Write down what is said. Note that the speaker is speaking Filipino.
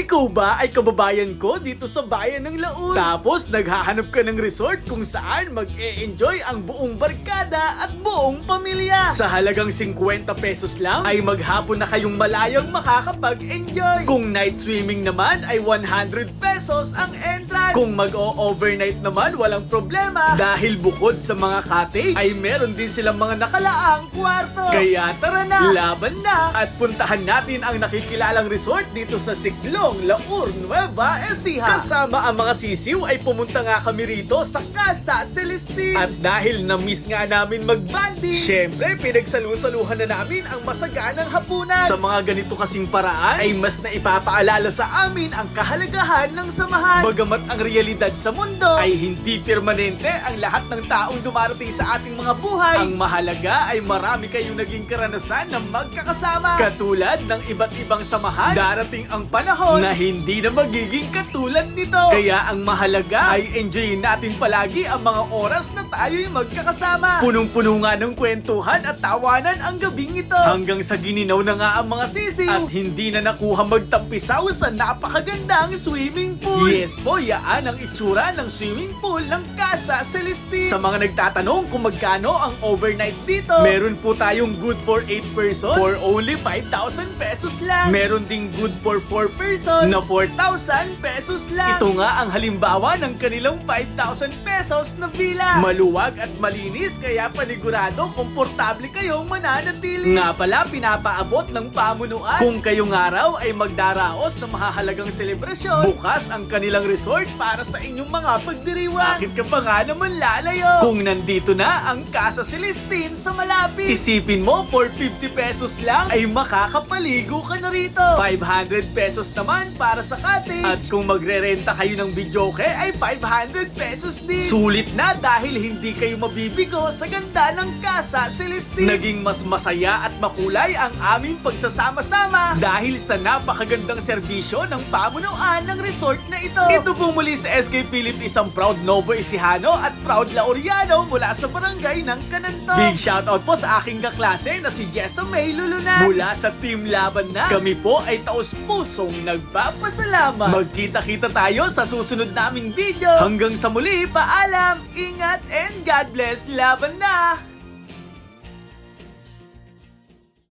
Ikaw ba ay kababayan ko dito sa bayan ng Laon? Tapos naghahanap ka ng resort kung saan mag-e-enjoy ang buong barkada at buong pamilya. Sa halagang 50 pesos lang ay maghapon na kayong malayang makakapag-enjoy. Kung night swimming naman ay 100 pesos ang entrance. Kung mag-o-overnight naman walang problema dahil bukod sa mga cottage ay meron din silang mga nakalaang kwarto. Kaya tara na, laban na at puntahan natin ang nakikilalang resort dito sa Siklong, Laur, Nueva Ecija. Kasama ang mga sisiw ay pumunta nga kami rito sa Casa Celestine. At dahil na-miss nga namin mag-banding, syempre pinagsalusaluhan na namin ang masaganang hapunan. Sa mga ganito kasing paraan ay mas na ipapaalala sa amin ang kahalagahan ng samahan. Bagamat ang realidad sa mundo ay hindi permanente ang lahat ng taong dumarating sa ating mga buhay. Ang mahalaga ay marami kayong naging karanasan na magkakasama. Katulad ng iba't ibang samahan, darating ang panahon na hindi na magiging katulad nito. Kaya ang mahalaga ay enjoyin natin palagi ang mga oras na tayo'y magkakasama. Punong-puno nga ng kwentuhan at tawanan ang gabing ito. Hanggang sa gininaw na nga ang mga sisiw at hindi na nakuha magtampisaw sa napakagandang swimming pool. Yes po, yaan ang itsura ng swimming pool ng Casa Celestine. Sa mga nagtatanong kung magkano ang overnight dito, meron po tayong good for 8 persons for only 5,000 pesos lang. Meron ding good for 4 persons na 4,000 pesos lang. Ito nga ang halimbawa ng kanilang 5,000 pesos na villa. Maluwag at malinis kaya panigurado komportable kayong mananatili. Nga pala pinapaabot ng pamunuan. Kung kayong araw ay magdaraos ng mahahalagang selebrasyon, bukas ang kanilang resort para sa inyong mga pagdiriwang. Bakit ka pa nga naman lalayo? Kung nandito na ang Casa Celestine sa malapit, isipin mo for 50 pesos lang ay makakapaligo ka na rito. 500 pesos naman para sa cottage. At kung magre-renta kayo ng videoke ay 500 pesos din. Sulit na dahil hindi kayo mabibigo sa ganda ng Casa Celestine. Naging mas masaya at makulay ang aming pagsasama-sama dahil sa napakagandang serbisyo ng pamunuan ng resort na ito. Ito po muli sa SK Philip isang proud Novo Ecijano at proud Lauriano mula sa barangay ng Kananto. Big shoutout po sa aking kaklase na si Jessa May Lulunan. Mula sa Team Laban na, kami po ay taos pusong nagpapasalamat. Magkita-kita tayo sa susunod naming video. Hanggang sa muli, paalam, ingat, and God bless. Laban na!